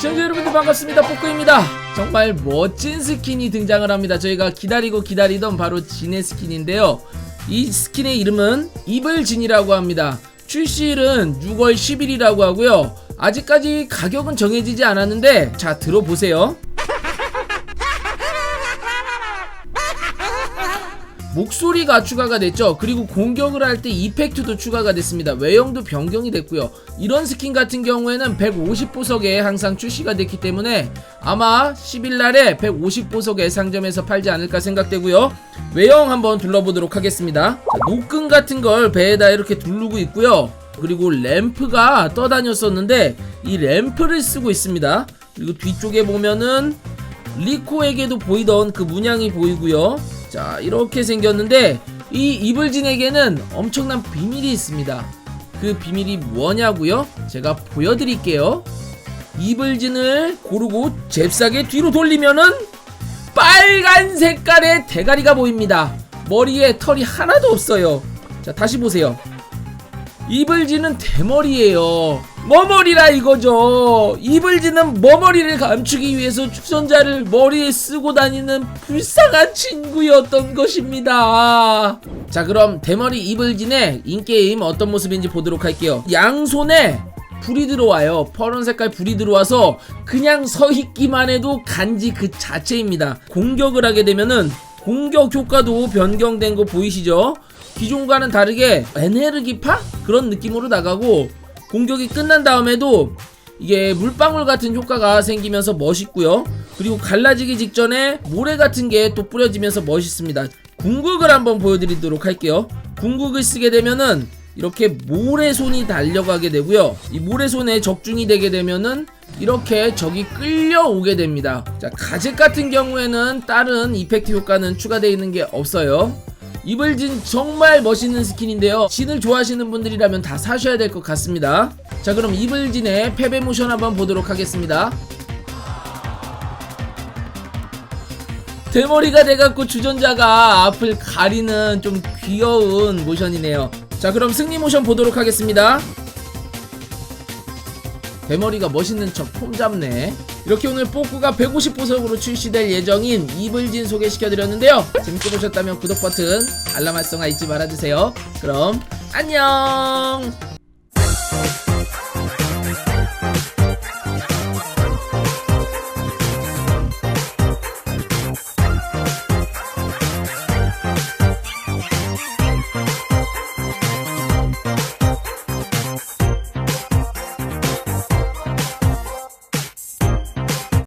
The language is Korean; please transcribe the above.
시청자 여러분들 반갑습니다. 뽀꾸입니다. 정말 멋진 스킨이 등장을 합니다. 저희가 기다리고 기다리던 바로 진의 스킨인데요. 이 스킨의 이름은 이블진이라고 합니다. 출시일은 6월 10일이라고 하고요. 아직까지 가격은 정해지지 않았는데 자 들어보세요 목소리가 추가가 됐죠. 그리고 공격을 할 때 이펙트도 추가가 됐습니다. 외형도 변경이 됐고요. 이런 스킨 같은 경우에는 150보석에 항상 출시가 됐기 때문에 아마 10일 날에 150보석에 상점에서 팔지 않을까 생각되고요. 외형 한번 둘러보도록 하겠습니다. 자, 노끈 같은 걸 배에다 이렇게 두르고 있고요. 그리고 램프가 떠다녔었는데 이 램프를 쓰고 있습니다. 그리고 뒤쪽에 보면은 리코에게도 보이던 그 문양이 보이고요. 자 이렇게 생겼는데 이 이블진에게는 엄청난 비밀이 있습니다. 그 비밀이 뭐냐고요? 제가 보여드릴게요. 이블진을 고르고 잽싸게 뒤로 돌리면은 빨간 색깔의 대가리가 보입니다. 머리에 털이 하나도 없어요. 자 다시 보세요. 이블진은 대머리예요. 머머리라 이거죠. 이블진은 머머리를 감추기 위해서 주전자를 머리에 쓰고 다니는 불쌍한 친구였던 것입니다. 자, 그럼 대머리 이블진의 인게임 어떤 모습인지 보도록 할게요. 양손에 불이 들어와요. 퍼런 색깔 불이 들어와서 그냥 서 있기만 해도 간지 그 자체입니다. 공격을 하게 되면은 공격 효과도 변경된 거 보이시죠? 기존과는 다르게 에네르기파 그런 느낌으로 나가고 공격이 끝난 다음에도 이게 물방울 같은 효과가 생기면서 멋있고요. 그리고 갈라지기 직전에 모래 같은 게 또 뿌려지면서 멋있습니다. 궁극을 한번 보여드리도록 할게요. 궁극을 쓰게 되면은 이렇게 모래손이 달려가게 되고요. 이 모래손에 적중이 되게 되면은 이렇게 적이 끌려오게 됩니다. 자, 가젯 같은 경우에는 다른 이펙트 효과는 추가되어 있는 게 없어요. 이블진 정말 멋있는 스킨인데요. 진을 좋아하시는 분들이라면 다 사셔야 될 것 같습니다. 자, 그럼 이블진의 패배 모션 한번 보도록 하겠습니다. 대머리가 돼갖고 주전자가 앞을 가리는 좀 귀여운 모션이네요. 자, 그럼 승리 모션 보도록 하겠습니다. 대머리가 멋있는 척 폼 잡네. 이렇게 오늘 뽀꾸가 150보석으로 출시될 예정인 이블진 소개시켜드렸는데요. 재밌게 보셨다면 구독 버튼, 알람 활성화 잊지 말아주세요. 그럼 안녕!